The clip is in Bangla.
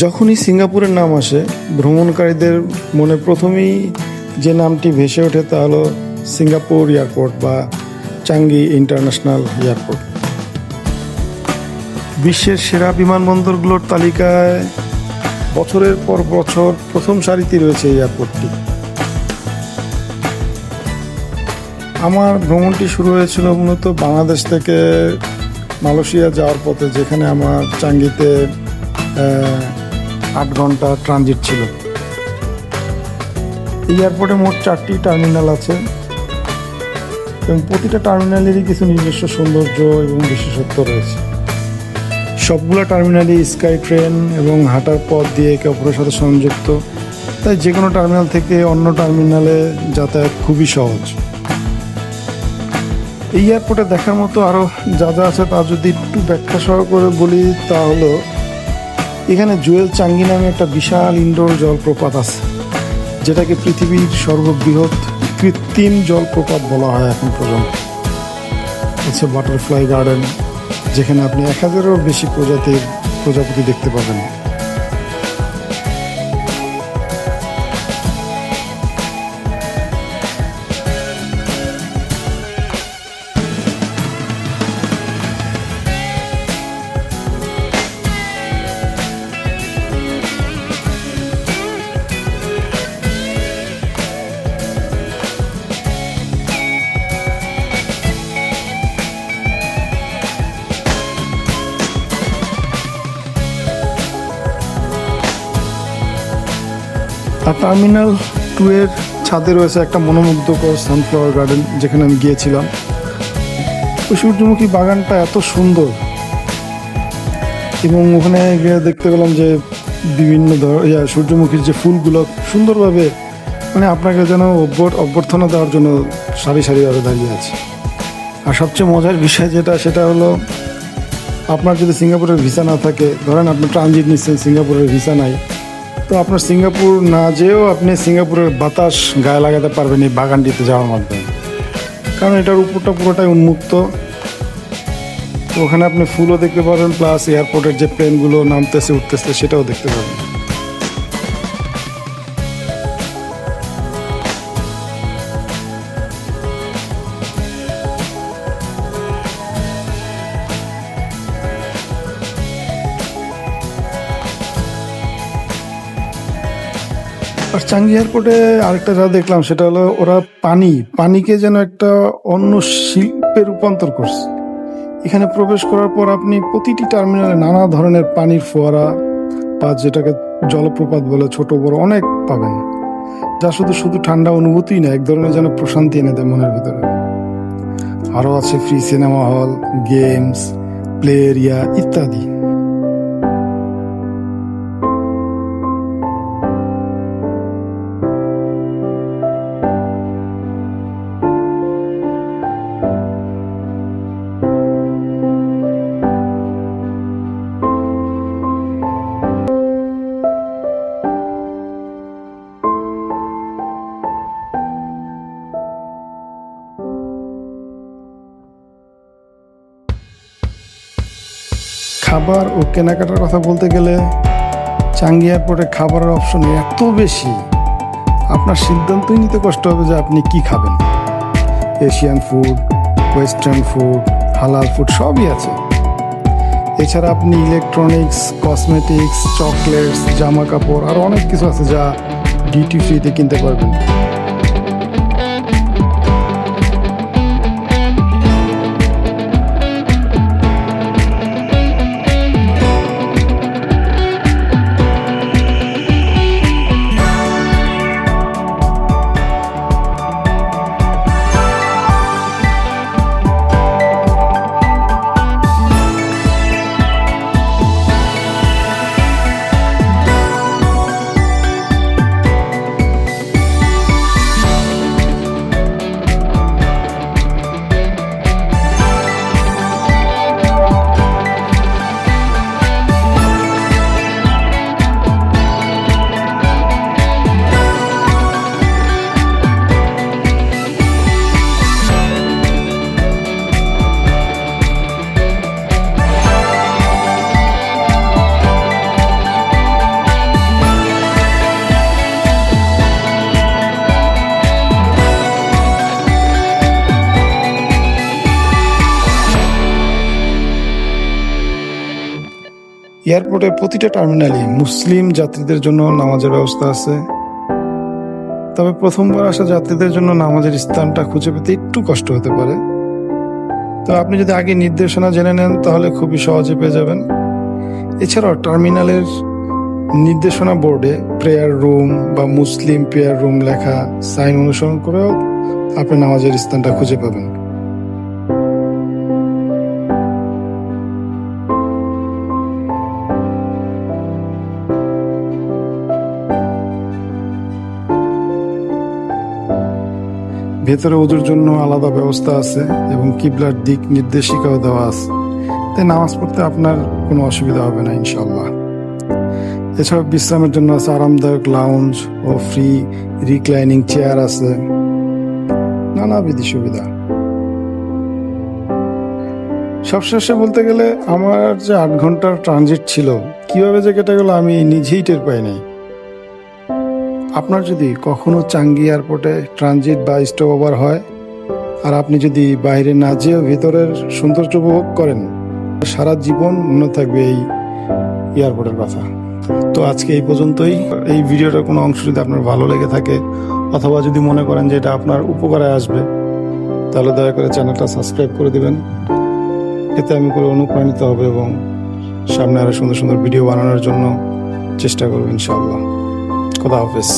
যখনই সিঙ্গাপুরের নাম আসে, ভ্রমণকারীদের মনে প্রথমেই যে নামটি ভেসে ওঠে তা হলো সিঙ্গাপুর এয়ারপোর্ট বা চাঙ্গি ইন্টারন্যাশনাল এয়ারপোর্ট। বিশ্বের সেরা বিমানবন্দরগুলোর তালিকায় বছরের পর বছর প্রথম সারিতে রয়েছে এই এয়ারপোর্টটি। আমার ভ্রমণটি শুরু হয়েছিল মূলত বাংলাদেশ থেকে মালয়েশিয়া যাওয়ার পথে, যেখানে আমার চাঙ্গিতে আট ঘণ্টা ট্রানজিট ছিল। এই এয়ারপোর্টে মোট চারটি টার্মিনাল আছে। এবং প্রতিটা টার্মিনালেরই কিছু নিজস্ব সৌন্দর্য এবং বিশেষত্ব রয়েছে। সবগুলো টার্মিনালই স্কাই ট্রেন এবং হাঁটার পথ দিয়ে একে অপরের সাথে সংযুক্ত। তাই যে কোনো টার্মিনাল থেকে অন্য টার্মিনালে যাতায়াত খুবই সহজ। এই এয়ারপোর্টে দেখার মতো আরও যা যা আছে তা যদি একটু ব্যাখ্যা সহ করে বলি, তা হলো এখানে জুয়েল চাঙ্গি নামে একটা বিশাল ইনডোর জলপ্রপাত আছে, যেটাকে পৃথিবীর সর্ববৃহৎ কৃত্রিম জলপ্রপাত বলা হয় এখন পর্যন্ত। হচ্ছে বাটারফ্লাই গার্ডেন যেখানে আপনি এক হাজারেরও বেশি প্রজাতির প্রজাপতি দেখতে পাবেন। আর টার্মিনাল টু এর ছাদে রয়েছে একটা মনোমুগ্ধকর সানফ্লাওয়ার গার্ডেন যেখানে আমি গিয়েছিলাম। ওই সূর্যমুখী বাগানটা এত সুন্দর। এবং ওখানে গিয়ে দেখতে পেলাম যে বিভিন্ন ধর সূর্যমুখীর যে ফুলগুলো সুন্দরভাবে মানে আপনাকে যেন অভ্যর- অভ্যর্থনা দেওয়ার জন্য সারি সারিভাবে দাঁড়িয়ে আছে। আর সবচেয়ে মজার বিষয় যেটা, সেটা হলো আপনার যদি সিঙ্গাপুরের ভিসা না থাকে, ধরেন আপনি ট্রানজিট নিচ্ছেন, সিঙ্গাপুরের ভিসা নাই তো আপনার সিঙ্গাপুর না যেয়েও আপনি সিঙ্গাপুরের বাতাস গায়ে লাগাতে পারবেন এই বাগানটিতে যাওয়ার মাধ্যমে। কারণ এটার উপরটা পুরোটাই উন্মুক্ত। তো ওখানে আপনি ফুলও দেখতে পারেন প্লাস এয়ারপোর্টের যে প্লেনগুলো নামতেছে, উঠতেছে, সেটাও দেখতে পাবেন আর চাঙ্গি এয়ারপোর্টে আরেকটা যা দেখলাম, সেটা হলো ওরা পানি, পানিকে যেন একটা অন্য শিল্পে রূপান্তর করছে। এখানে প্রবেশ করার পর আপনি প্রতিটি টার্মিনালে নানা ধরনের পানির ফোয়ারা বা যেটাকে জলপ্রপাত বলে ছোট বড় অনেক পাবেন। যা শুধু শুধু ঠান্ডা অনুভূতি না, এক ধরনের যেন প্রশান্তি এনে দেয় মনের ভিতরে। আরও আছে free cinema hall, games, play area ইত্যাদি। খাবার ও কেনাকাটার কথা বলতে গেলে চাঙ্গি এয়ারপোর্টে খাবারের অপশন এত বেশি। আপনার সিদ্ধান্তই নিতে কষ্ট হবে যে আপনি কি খাবেন। এশিয়ান ফুড ওয়েস্টার্ন ফুড হালাল ফুড সবই আছে। এছাড়া আপনি ইলেকট্রনিক্স কসমেটিক্স চকলেটস জামা কাপড়, আর অনেক কিছু আছে যা ডিউটি ফ্রিতে কিনতে পারবেন। এয়ারপোর্টে প্রতিটা টার্মিনালে মুসলিম যাত্রীদের জন্য নামাজের ব্যবস্থা আছে। তবে প্রথমবার আসা যাত্রীদের জন্য নামাজের স্থানটা খুঁজে পেতে একটু কষ্ট হতে পারে। তো আপনি যদি আগে নির্দেশনা জেনে নেন, তাহলে খুবই সহজে পেয়ে যাবেন। এছাড়াও টার্মিনালের নির্দেশনা বোর্ডে প্রেয়ার রুম বা মুসলিম প্রেয়ার রুম লেখা সাইন অনুসরণ করেও আপনি নামাজের স্থানটা খুঁজে পাবেন। ভেতরে ওদের জন্য আলাদা ব্যবস্থা আছে এবং কিবলার দিক নির্দেশিকাও দেওয়া আছে। তাই নামাজ পড়তে আপনার কোনো অসুবিধা হবে না ইনশাল্লাহ এছাড়াও বিশ্রামের জন্য আছে আরামদায়ক লাউঞ্জ ও ফ্রি রিক্লাইনিং চেয়ার আছে। নানাবিধি সুবিধা। সবশেষে বলতে গেলে আমার যে আট ঘণ্টার ট্রানজিট ছিল, কীভাবে যে কেটে গেল আমি নিজেই টের পাই নাই। আপনার যদি কখনো চাঙ্গি এয়ারপোর্টে ট্রানজিট বা স্টপ ওভার হয়, আর আপনি যদি বাইরে না যেয়েও ভিতরের সৌন্দর্য উপভোগ করেন, সারা জীবন মনে থাকবে এই এয়ারপোর্টের কথা তো আজকে এই পর্যন্তই। এই ভিডিওটার কোনো অংশ যদি আপনার ভালো লেগে থাকে, অথবা যদি মনে করেন যে এটা আপনার উপকারে আসবে, তাহলে দয়া করে চ্যানেলটা সাবস্ক্রাইব করে দিবেন। এতে আমি করে অনুপ্রাণিত হবে এবং সামনে আরও সুন্দর সুন্দর ভিডিও বানানোর জন্য চেষ্টা করব ইনশাআল্লাহ। খোদা হাফেজ